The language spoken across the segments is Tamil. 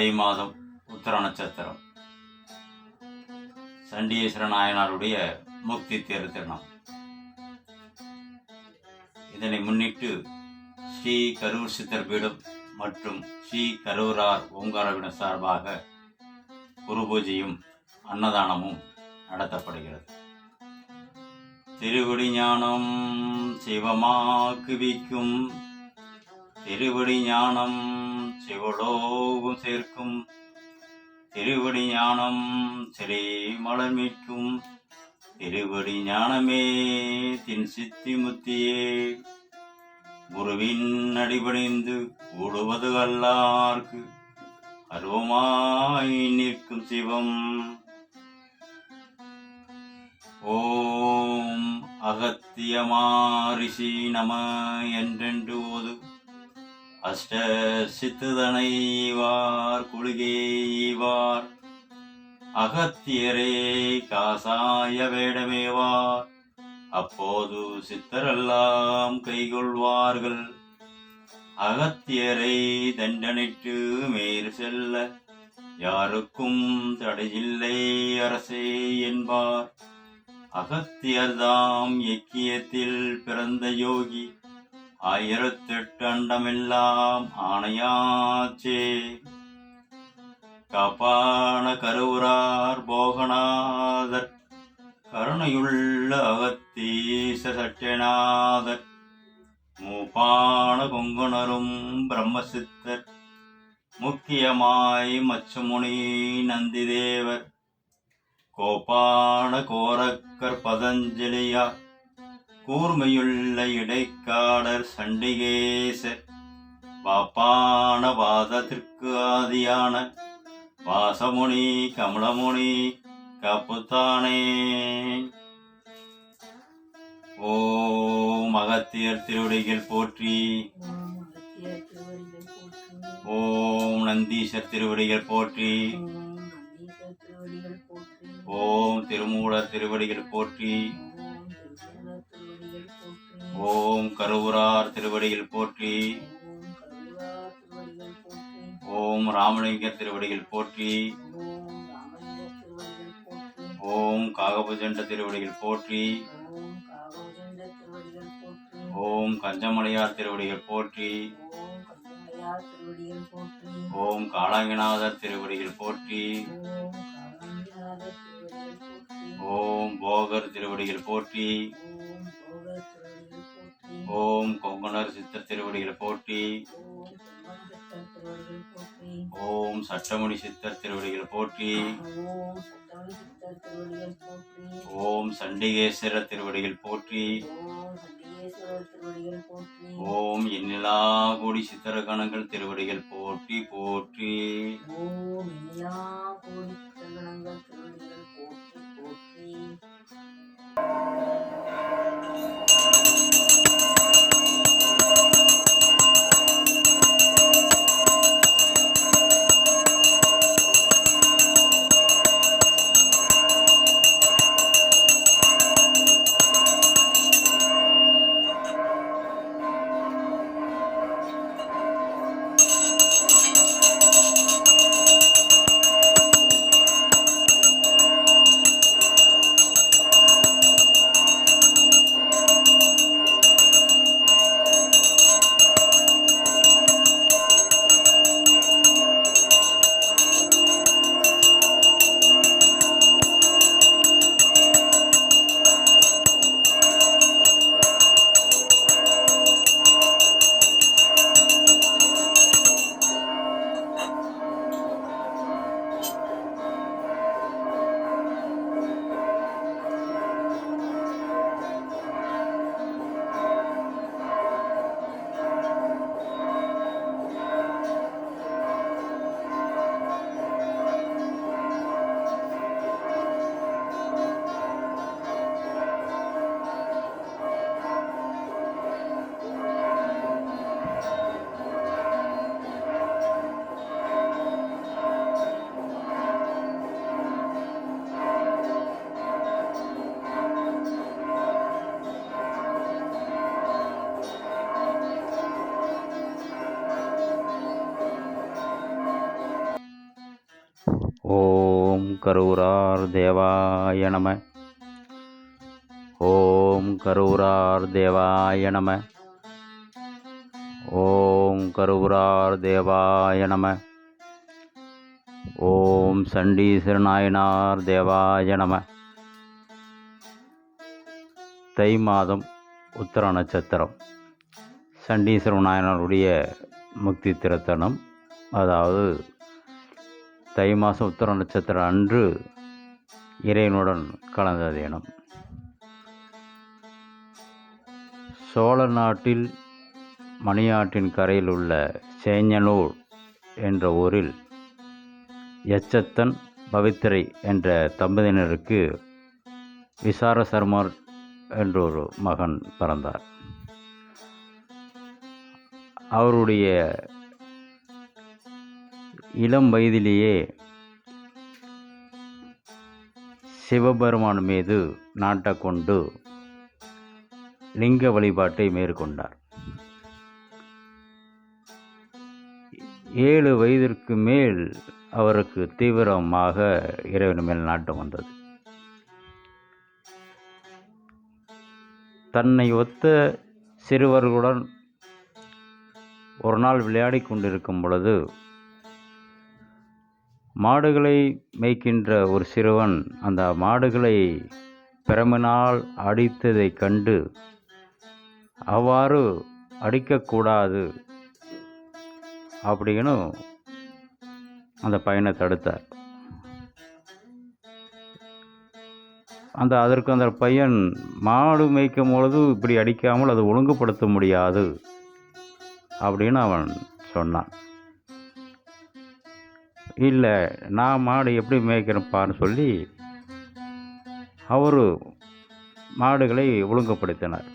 தை மாதம் உத்தர நட்சத்திரம். சண்டீஸ்வர நாயனாருடைய முக்தி திருத்திருநாள் இதனை முன்னிட்டு ஸ்ரீ கரூர் சித்தர் பீடம் மற்றும் ஸ்ரீ கரூரார் ஓங்காரவிடம் சார்பாக குரு பூஜையும் அன்னதானமும் நடத்தப்படுகிறது. திருவடி ஞானம் சிவமாக்குவிக்கும். திருவடி ஞானம் சிவலோகம் சேர்க்கும் திருவடி ஞானம் சிறை மலர் மீட்கும் திருவடி ஞானமே தின் சித்தி முத்தியே. குருவின் அடிபணிந்து கூடுவது அல்லார்க்கு அருவமாய் நிற்கும் சிவம். ஓம் அகத்தியமாரிஷி நம என்றென்று ஓது அஷ்ட சித்துதனைவார் குளிகேவார் அகத்தியரே காசாய வேடமேவார். அப்போது சித்தரெல்லாம் கைகொள்வார்கள். அகத்தியரை தண்டனிட்டு மேல் செல்ல. யாருக்கும் தடையில்லை அரசே என்பார். அகத்தியர்தாம் எக்கியத்தில் பிறந்த யோகி. ஆயிரத்தெட்டு அண்டமெல்லாம் ஆணையாச்சே. காப்பான கருவுரார் போகநாதர் கருணையுள்ள அகத்தீச சட்டநாதர் மூப்பான கொங்குணரும் பிரம்மசித்தர் முக்கியமாய் மச்சமுனி நந்திதேவர் கோபான கோரக்கர் பதஞ்சலியார் கூர்மையுள்ள இடைக்காடர் சண்டிகேசர் பாப்பான வாதத்திற்கு ஆதியான வாசமுனி கமலமுனி கப்புத்தானே ஓ மகத்தியர் திருவடிகள் போற்றி. ஓம் நந்தீசர் திருவடிகள் போற்றி ஓம் நந்தீசர் திருவடிகள் போற்றி. ஓம் திருமூலர் திருவடிகள் போற்றி. ஓம் கருவுரார் திருவடியில் போற்றி. ஓம் ராமலிங்கர் ஓம் ராமலிங்க திருவடியில் போற்றி. ஓம் காகபுஜண்ட திருவடியில் போற்றி. ஓம் கஞ்சமலையார் திருவடிகள் போற்றி ஓம் கந்தமையார் திருவடியில் போற்றி. ஓம் காளாங்கிநாதர் திருவடிகள் போற்றி. ஓம் போகர் திருவடிகள் போற்றி. ஓம் கொங்கணர் சித்தர் திருவடிகளை போற்றி. ஓம் பொம்மன் சட்டமணி சித்தர் திருவடிகளை போற்றி. ஓம் சட்டமணி திருவடிகள் போற்றி. ஓம் சண்டிகேஸ்வரர் திருவடிகள் போற்றி ஓம் திருவடிகள் போற்றி ஓம் எண்ணிலா கோடி சித்தரகணங்கள் திருவடிகள் போற்றி போற்றி. ஓம் எல்லா கோடி தேவாய நம. ஓம் கரூரார் தேவாய நம. ஓம் கரூரார் தேவாய நம. ஓம் சண்டீஸ்வரநாயனார் தேவாய நம. தை மாதம் உத்தர நட்சத்திரம். சண்டீஸ்வர நாயனாருடைய முக்தி திருத்தலம் அதாவது தை மாதம் உத்தர நட்சத்திரம் அன்று இறைவனுடன் கலந்த தினம். சோழ நாட்டில் மணியாற்றின் கரையில் உள்ள சேஞ்சனூர் என்ற ஊரில் எச்சத்தன் பவித்திரை என்ற தம்பதியினருக்கு விசார சர்மர் என்ற ஒரு மகன் பிறந்தார். அவருடைய இளம் வயதிலேயே சிவபெருமான் மீது நாட்டக்கொண்டு லிங்க வழிபாட்டை மேற்கொண்டார். ஏழு வயதிற்கு மேல் அவருக்கு தீவிரமாக இறைவன் மேல் நாட்டம் வந்தது. தன்னை ஒத்த சிறுவர்களுடன் ஒரு நாள் விளையாடிக் கொண்டிருக்கும் பொழுது மாடுகளை மேய்க்கின்ற ஒரு சிறுவன் அந்த மாடுகளை பிரமனால் அடித்ததைக் கண்டு அவ்வாறு அடிக்கக்கூடாது அப்படின்னு அந்த பையனை தடுத்தார். அந்த அதற்கு அந்த பையன் மாடு மேய்க்கும் பொழுது இப்படி அடிக்காமல் அது ஒழுங்குபடுத்த முடியாது அப்படின்னு அவன் சொன்னான். இல்லை நான் மாடு எப்படி மேய்க்கிறேன்ப்பான்னு சொல்லி அவர் மாடுகளை ஒழுங்குபடுத்தினார்.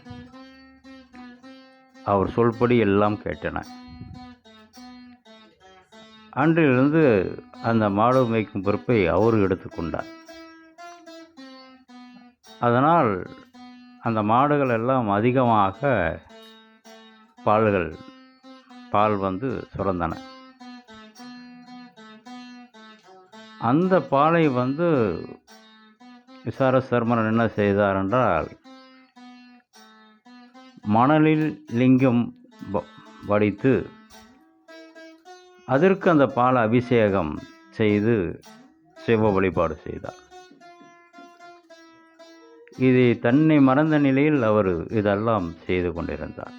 அவர் சொல்படி எல்லாம் கேட்டன அன்றிலிருந்து அந்த மாடு மேய்க்கும் பொறுப்பை அவர் எடுத்துக்கொண்டார். அதனால் அந்த மாடுகள் எல்லாம் அதிகமாக பால்கள் பால் வந்து சுரந்தன. அந்த பாலை வந்து விசார சர்மன் என்ன செய்தார் என்றால் மணலில் லிங்கம் வடித்து அதற்கு அந்த பால அபிஷேகம் செய்து சிவ வழிபாடு செய்தார். இது தன்னை மறந்த நிலையில் அவர் இதெல்லாம் செய்து கொண்டிருந்தார்.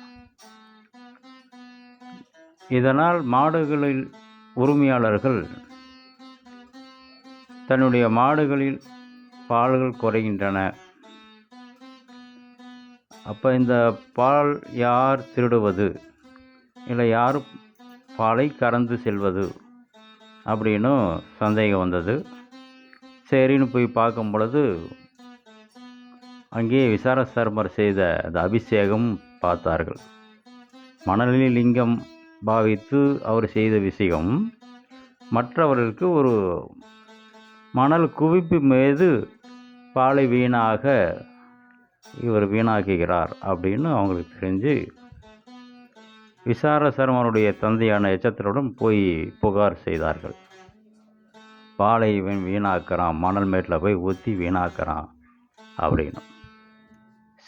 இதனால் மாடுகளில் உரிமையாளர்கள் தன்னுடைய மாடுகளில் பால்கள் குறைகின்றன. அப்போ இந்த பால் யார் திருடுவது? இல்லை யார் பாலை கறந்து செல்வது? அப்படின்னும் சந்தேகம் வந்தது. சரின்னு போய் பார்க்கும் பொழுது அங்கே விசார சர்மர் செய்த அந்த அபிஷேகம் பார்த்தார்கள். மணலில் லிங்கம் பாவித்து அவர் செய்த விஷயம் மற்றவர்களுக்கு ஒரு மணல் குவிப்பு மீது பாலை வீணாக இவர் வீணாக்குகிறார் அப்படின்னு அவங்களுக்கு தெரிஞ்சு விசார சர்மனுடைய தந்தையான எச்சத்தினுடன் போய் புகார் செய்தார்கள். பாலை இவன் வீணாக்குறான் மணல் மேட்டில் போய் ஊற்றி வீணாக்குறான் அப்படின்னு.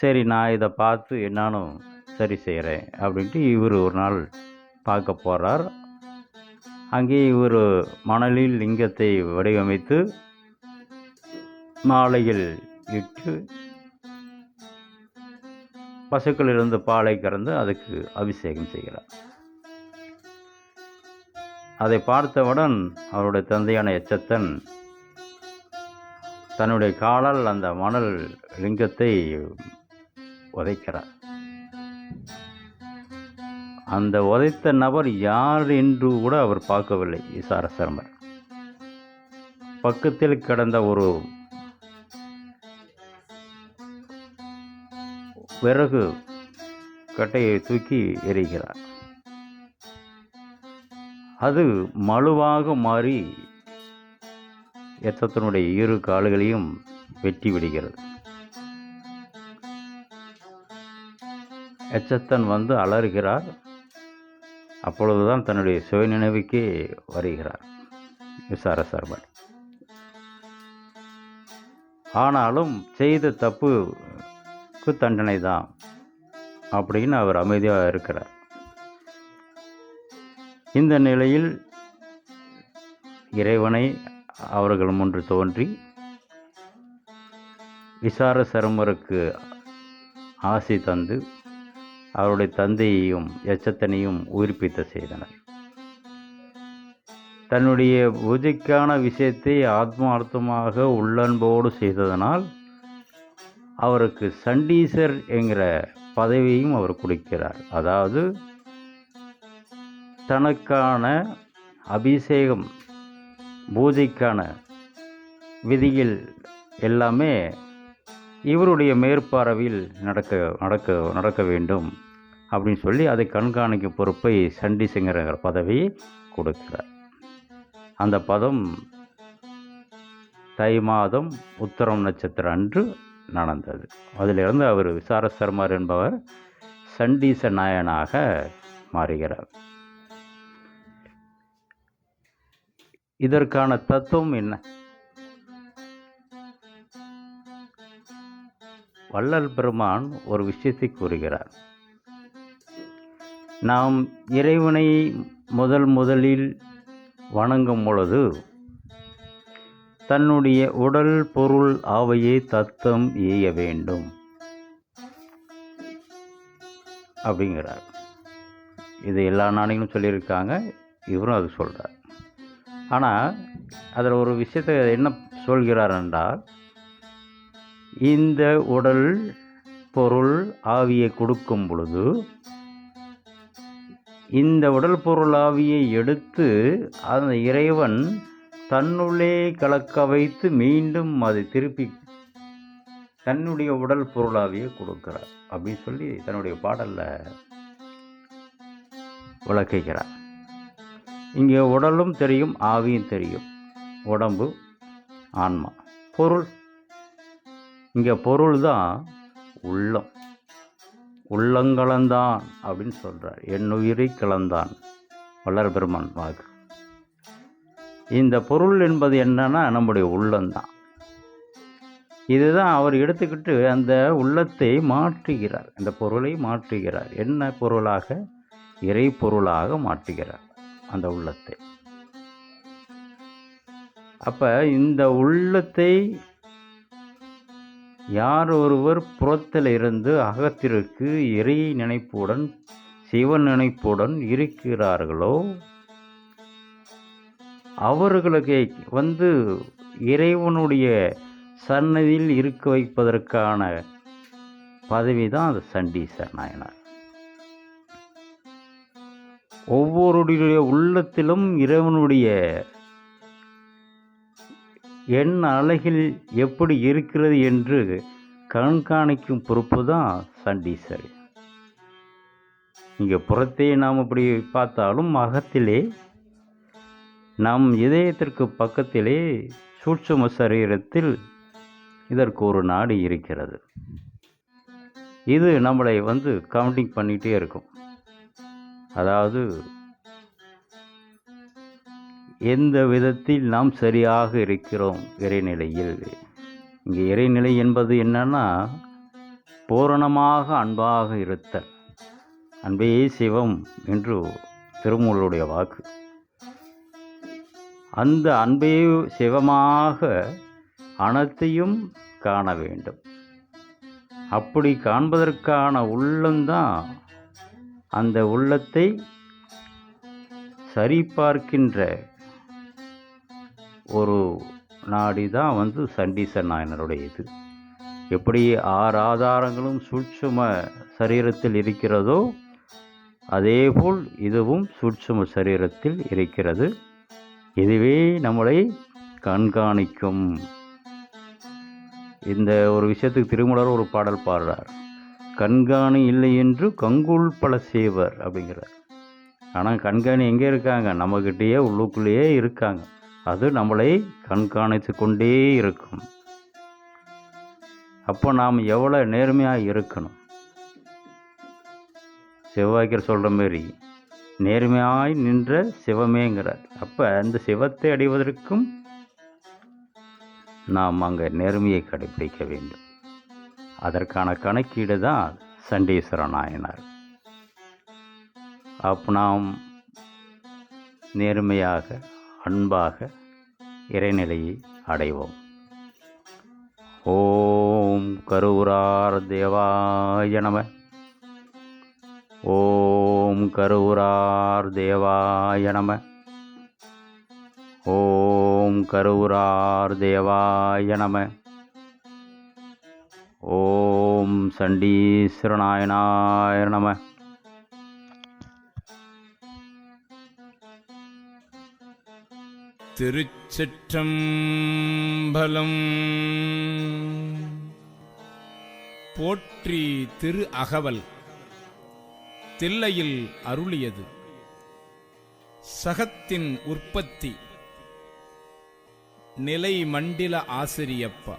சரி நான் இதை பார்த்து என்னானும் சரி செய்கிறேன் அப்படின்ட்டு இவர் ஒரு நாள் பார்க்க போகிறார் அங்கே ஒரு மணலில் லிங்கத்தை வடிவமைத்து மாலையில் இட்டு பசுக்களிலிருந்து பாலை கறந்து அதுக்கு அபிஷேகம் செய்கிறார். அதை பார்த்தவுடன் அவருடைய தந்தையான எச்சத்தன் தன்னுடைய காலால் அந்த மணல் லிங்கத்தை உதைக்கிறார். அந்த உதைத்த நபர் யார் என்று கூட அவர் பார்க்கவில்லை விசார பக்கத்தில் கிடந்த ஒரு விறகு கட்டையை தூக்கி எறிகிறார். அது மழுவாக மாறி எத்தத்தினுடைய இரு கால்களையும் வெட்டி விடுகிறது. எச்சத்தன் வந்து அலறுகிறார். அப்பொழுதுதான் தன்னுடைய சுயநினைவுக்கே வருகிறார். விசார சர்மர் ஆனாலும் செய்த தப்புக்கு தண்டனை தான் அப்படின்னு அவர் அமைதியாக இருக்கிறார். இந்த நிலையில் இறைவனை அவர்கள் முன்று தோன்றி விசார சர்மருக்கு ஆசை தந்து அவருடைய தந்தையையும் எச்சத்தனையும் உயிர்ப்பித்த செய்தனர் தன்னுடைய பூஜைக்கான விஷயத்தை ஆத்மார்த்தமாக உள்ளன்போடு செய்ததனால் அவருக்கு சண்டீசர் என்கிற பதவியையும் அவர் கொடுக்கிறார். அதாவது தனக்கான அபிஷேகம் பூஜைக்கான விதிகள் எல்லாமே இவருடைய மேற்பார்வையில் நடக்க நடக்க நடக்க வேண்டும் அப்படின்னு சொல்லி அதை கண்காணிக்கும் பொறுப்பை சண்டிசிங்கிற பதவியை கொடுக்கிறார். அந்த பதம் தை மாதம் உத்தரம் நட்சத்திரம் அன்று நடந்தது. அதிலிருந்து அவர் விசார சர்மார் என்பவர் சண்டீச நாயனாக மாறுகிறார். இதற்கான தத்துவம் என்ன? வள்ளல் பெருமான் ஒரு விஷயத்தை கூறுகிறார். நாம் இறைவனை முதல் முதலில் வணங்கும் பொழுது தன்னுடைய உடல் பொருள் ஆவையை தத்தம் இய வேண்டும் அப்படிங்கிறார். இது எல்லா நாணயங்களும் சொல்லியிருக்காங்க இவரும் அது சொல்கிறார் ஆனால் அதில் ஒரு விஷயத்தை என்ன சொல்கிறார் என்றால் இந்த உடல் பொருள் ஆவியை கொடுக்கும் பொழுது இந்த உடல் பொருள் ஆவியை எடுத்து அந்த இறைவன் தன்னுள்ளே கலக்க வைத்து மீண்டும் அதை திருப்பி தன்னுடைய உடல் பொருளாவியை கொடுக்கிறார். அப்படின்னு சொல்லி தன்னுடைய பாடலில் விளக்குகிறார். இங்கே உடலும் தெரியும் ஆவியும் தெரியும். உடம்பு ஆன்மா. பொருள் இங்கே பொருள் தான் உள்ளம். உள்ளங்கலந்தான் அப்படின்னு சொல்கிறார் என் உயிரை கலந்தான். வளர் பெருமான் வாக்கு இந்த பொருள் என்பது என்னன்னா நம்முடைய உள்ளம்தான் இதுதான் அவர் எடுத்துக்கிட்டு அந்த உள்ளத்தை மாற்றுகிறார். அந்த பொருளை மாற்றுகிறார். என்ன பொருளாக? இறை பொருளாக மாற்றுகிறார் அந்த உள்ளத்தை. அப்போ இந்த உள்ளத்தை யார் ஒருவர் புறத்தில் இருந்து அகத்திற்கு இறை நினைப்புடன் சிவ நினைப்புடன் இருக்கிறார்களோ? அவர்களுக்கு வந்து இறைவனுடைய சன்னதியில் இருக்க வைப்பதற்கான பதவி தான் அது சண்டீசர் நாயனார். ஒவ்வொருடைய உள்ளத்திலும் இறைவனுடைய என் அழகில் எப்படி இருக்கிறது என்று கண்காணிக்கும் பொறுப்பு தான் சண்டீசர். இங்கே புறத்தே நாம் இப்படி பார்த்தாலும் அகத்திலே நம் இதயத்திற்கு பக்கத்திலே சூட்சம சரீரத்தில் இதற்கு ஒரு நாடு இருக்கிறது. இது நம்மளை வந்து கவுண்டிங் பண்ணிகிட்டே இருக்கும். அதாவது எந்த விதத்தில் நாம் சரியாக இருக்கிறோம் இறைநிலையில்? இங்கே இறைநிலை என்பது என்னன்னா பூரணமாக அன்பாக இருத்தல். அன்பே சிவம் என்று திருமூலருடைய வாக்கு. அந்த அன்பே சிவமாக அனைத்தையும் காண வேண்டும். அப்படி காண்பதற்கான உள்ளம்தான் அந்த உள்ளத்தை சரிபார்க்கின்ற ஒரு நாடி தான் வந்து சண்டீச நாயனருடைய இது எப்படி ஆறு ஆதாரங்களும் சூட்சும சரீரத்தில் இருக்கிறதோ அதேபோல் இதுவும் சூட்சும சரீரத்தில் இருக்கிறது. இதுவே நம்மளை கண்காணிக்கும். இந்த ஒரு விஷயத்துக்கு திருமலர் ஒரு பாடல் பாடுறார். கண்காணி இல்லை என்று கங்குள் பல சேவர் அப்படிங்கிறார். ஆனால் கண்காணி எங்கே இருக்காங்க? நம்மக்கிட்டேயே உள்ளுக்குள்ளேயே இருக்காங்க. அது நம்மளை கண்காணித்து கொண்டே இருக்கும். அப்போ நாம் எவ்வளோ நேர்மையாக இருக்கணும்? செவ்வாய்க்கர் சொல்கிற மாதிரி நேர்மையாய் நின்ற சிவமேங்கிறார். அப்போ அந்த சிவத்தை அடைவதற்கும் நாம் அங்கே நேர்மையை கடைபிடிக்க வேண்டும். அதற்கான கணக்கீடு தான் சண்டீஸ்வர நாயனார். அப்போ நாம் நேர்மையாக அன்பாக இறைநிலையை அடைவோம். ஓம் கருவுரார் தேவாய நம. ஓம் கருவுரார் தேவாய நம. ஓம் கருவுரார் தேவாய நம. ஓம் சண்டீஸ்வரநாயனாய நம. திருச்சிற்றம்பலம். போற்றி திரு அகவல் தில்லையில் அருளியது. சகத்தின் உற்பத்தி நிலை மண்டில ஆசிரியப்பா.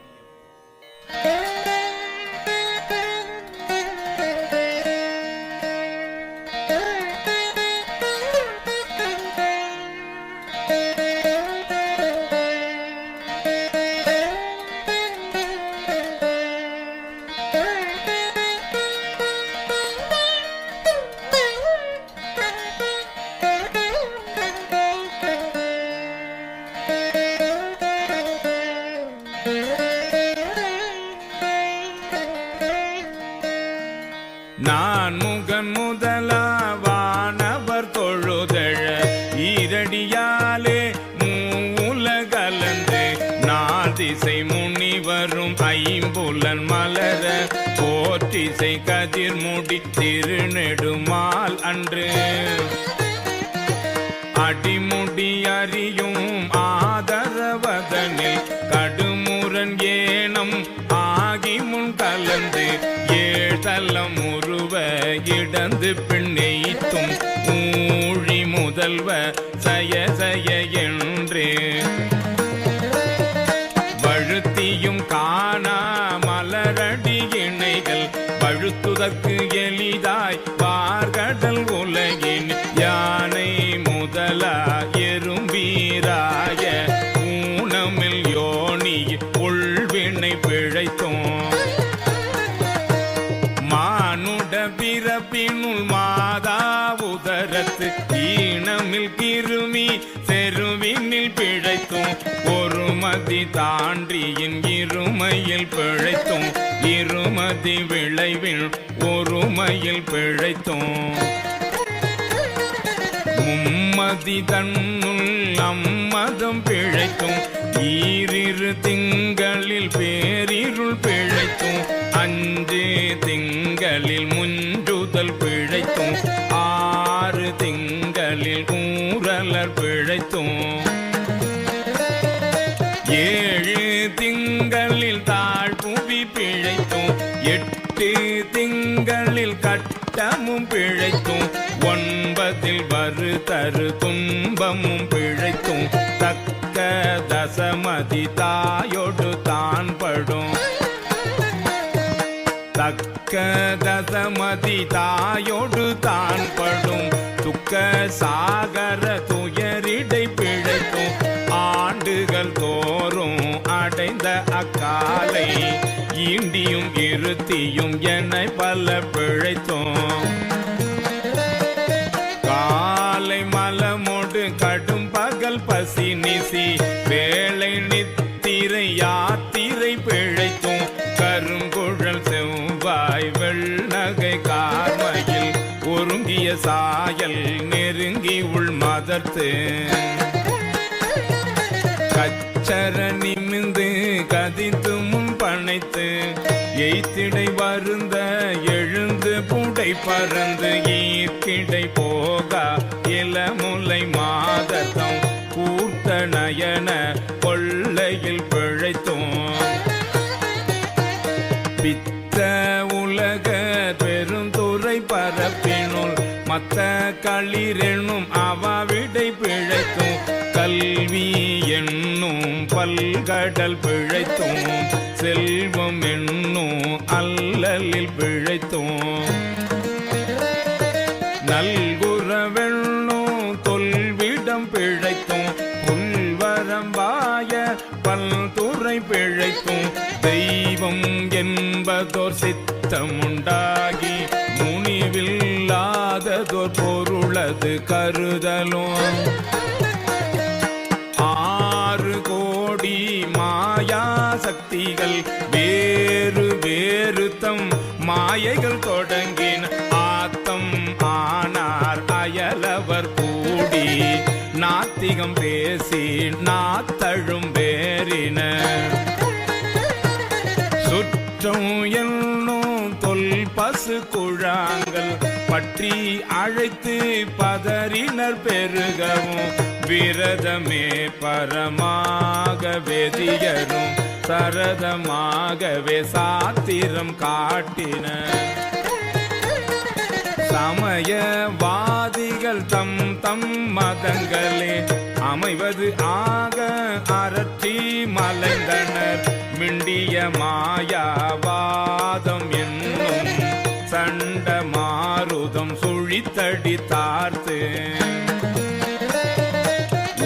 ஐம்புலன் மலர போற்றிசை கதிர் முடி திருநெடுமால் அன்று. அடிமுடி அறியும் ஆதரவதனில் கடுமுரன் ஏனம் ஆகி முன் கலந்து ஏழ்தலம் உருவ இடந்து பின்னெய்த்தும் ஊழி முதல்வ ஈனமில் செருவினில் பிழைத்தும் ஒரு மதி தாண்டியின் இருமையில் பிழைத்தும். இருமதி விளைவில் ஒருமையில் பிழைத்தும். மும்மதி தன்னுள் அம்மதம் பிழைக்கும் ஈரிரு திங்களில் பேரிருள் பிழைக்கும் அஞ்சே திங்களில் கட்டமும் பிழைத்தும் ஒன்பதில் வரு தரு துன்பமும் பிழைத்தும் தக்க தசமதி தாயொடு தான் படும் தக்க தசமதி தாயோடு தான் படும் துக்க சாகர துயரிடை பிழைக்கும். ஆண்டுகள் தோறும் அடைந்த அக்காலை ஈண்டியும் இருத்தியும் என்னை பல பிழைத்தோம். காலை மலமோடு கடும் பகல் பசி நிசி வேலை நித்திரை யாத்திரை பிழைத்தும். கருங்குழல் செவ்வாய் வெள்ளகை கார்மையில் ஒருங்கிய சாயல் நெருங்கி உள் மதர்த்து. பறந்து ஈர்க்கிடை போகா இளமுலை மாதத்தம் கூர்த்த நயன கொள்ளையில் பிழைத்தோம். பித்த உலக பெருந்துரை பரப்பினுள் மத்த களிரெனும் அவாவிடை பிழைத்தும். கல்வி என்னும் பல்கடல் பிழைத்தும். செல்வம் என்னும் அல்லலில் பிழைத்தும். பிழைக்கும் தெய்வம் என்பதோர் சித்தம் உண்டாகி முனிவில்லாததோர் பொருளது கருதலும். ஆறு கோடி மாயா சக்திகள் வேறு வேறு தம் மாயைகள் தொடங்கின ஆத்தம் ஆனார் அயலவர் கூடி நாத்திகம் பேசி நாத்தழும் பற்றி அழைத்து பதறினர் பெருகவும். விரதமே பரமாக வெதியரும் சரதமாகவே சாத்திரம் காட்டின. சமயவாதிகள் தம் தம் மதங்களே அமைவது ஆக அரற்றி மலைந்தனர். மிண்டிய மாயாவாதம் என்னும் சண்டமா குழித்தடி தார்த்து.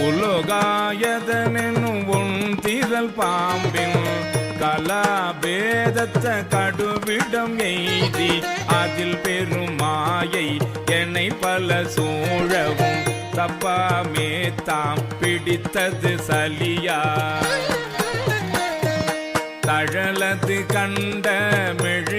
உலோகாயதனும் உன் திரள் பாம்பின் கலாபேதத்த கடுவிடம் எய்தி அதில் பெருமாயை என்னை பல சூழவும் தப்பாமே தாம் பிடித்தது சலியா. தழலது கண்ட மெழுகது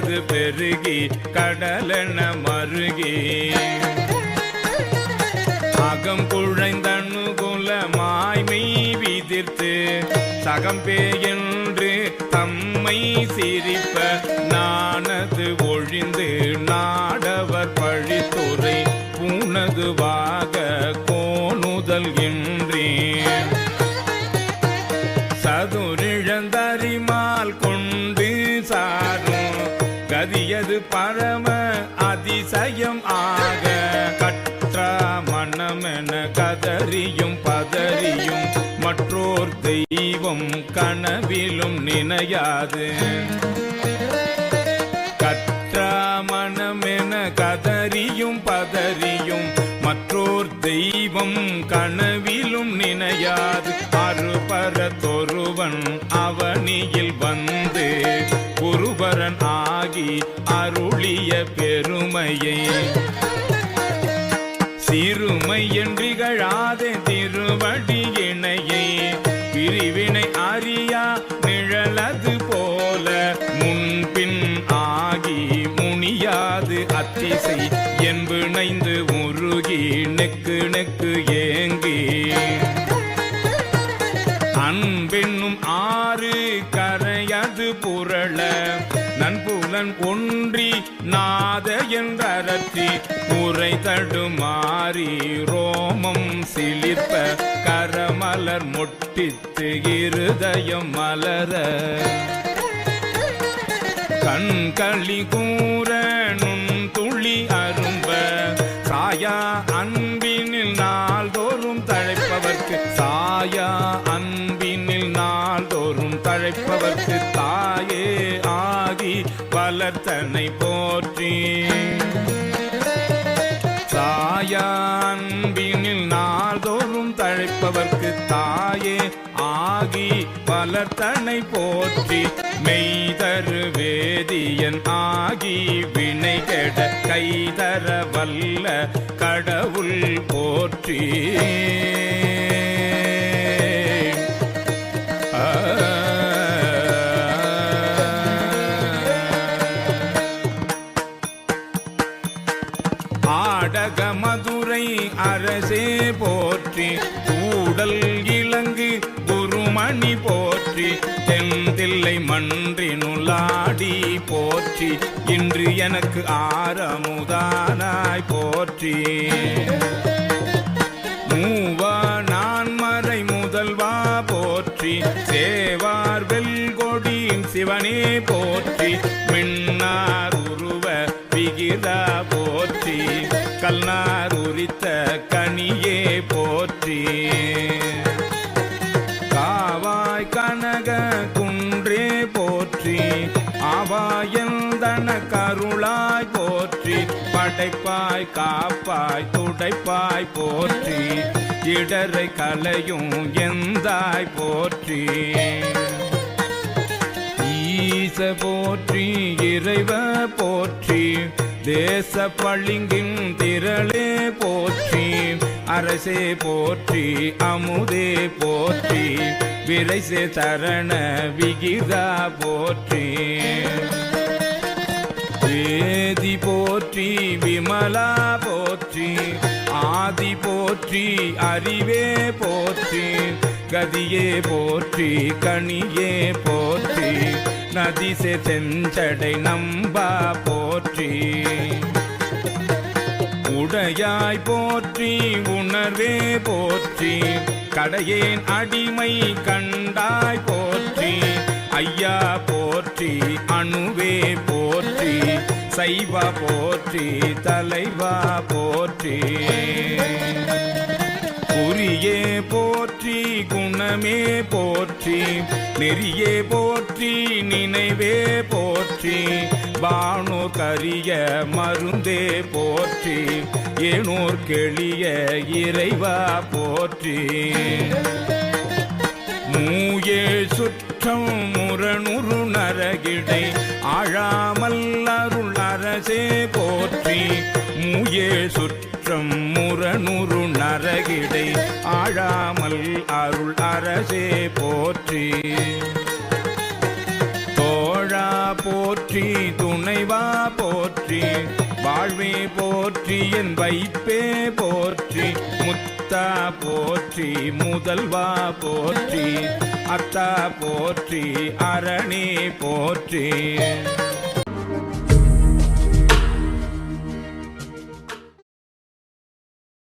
அது பெருகி கடலென மருகி. அகம் குழைந்தனுகுல மாய்மை விதிர்த்து சகம்பேயன்று தம்மை சிரிப்ப நானது ஒழிந்து நாடவர் பழித்துறை பூனதுவாக கோணுதல் என்றேன் தெய்வம் கனவிலும் நினையாது. கற்றா மனமென கதறியும் பதறியும் மற்றோர் தெய்வம் கனவிலும் நினையாது. அருபர தொருவன் அவனியில் வந்து குருபரன் ஆகி அருளிய பெருமையை. சிறுமை என்று என்றரற்றி உரை தடுமாறி ரோமம் சிலிர்ப்ப கரமலர் மொட்டித்து இருதயம் மலர. கண்களி கூற நுண் துளி அரும்ப. சாயா அன்பினில் நாள்தோறும் தழைப்பவர்க்கு. சாயா அன்பினில் நாள்தோறும் தழைப்பவர்க்கு. தாயே ஆகி வளர்த்தனை போற்றி தழைப்பவர்க்கு தாயே ஆகி பலத்தனை போற்றி மெய்தரு வேதியன் ஆகி வினை கெட கைதர வல்ல கடவுள் போற்றி. ஆ. போற்றி. இன்று எனக்கு ஆரமுதானாய் போற்றி. மூவா நான் மறை முதல்வா போற்றி. சேவார் வெல்கொடியின் சிவனே போற்றி. மின்னார் உருவ விகிதா போற்றி. கல்நார் உரித்த படைப்பாய் காப்பாய் துடைப்பாய் போற்றி. இடரை கலையும் எந்தாய் போற்றி. ஈச போற்றி இறைவ போற்றி. தேச பளிங்கின் திரளே போற்றி. அரசே போற்றி அமுதே போற்றி. விரைசே தரண விகிதா போற்றி. வேதி போற்றி விமலா போற்றி ஆதி போற்றி அறிவே போற்றி கதியே போற்றி கனியே போற்றி நதிசே செஞ்சடை நம்பா போற்றி. உடையாய் போற்றி உணர்வே போற்றி கடையேன் அடிமை கண்டாய் போற்றி. ஐயா போற்றி அணுவே போற்றி சைவா போற்றி தலைவா போற்றி. குறியே போற்றி குணமே போற்றி நெறியே போற்றி நினைவே போற்றி பானு கரிய மருந்தே போற்றி ஏனோர் கெளிய இறைவா போற்றி. மூயே சுற்றம் முரணுரு நரகிடை ஆழாமல் அருள் அரசே போற்றி. மூயே சுற்றம் முரணுரு நரகிடை ஆழாமல் அருள் அரசே போற்றி. தோழா போற்றி துணைவா போற்றி. வாழ்வே போற்றி என் வைப்பே போற்றி. முத்தா போற்றி முதல்வா போற்றி. அத்தா போற்றி அரணே போற்றி.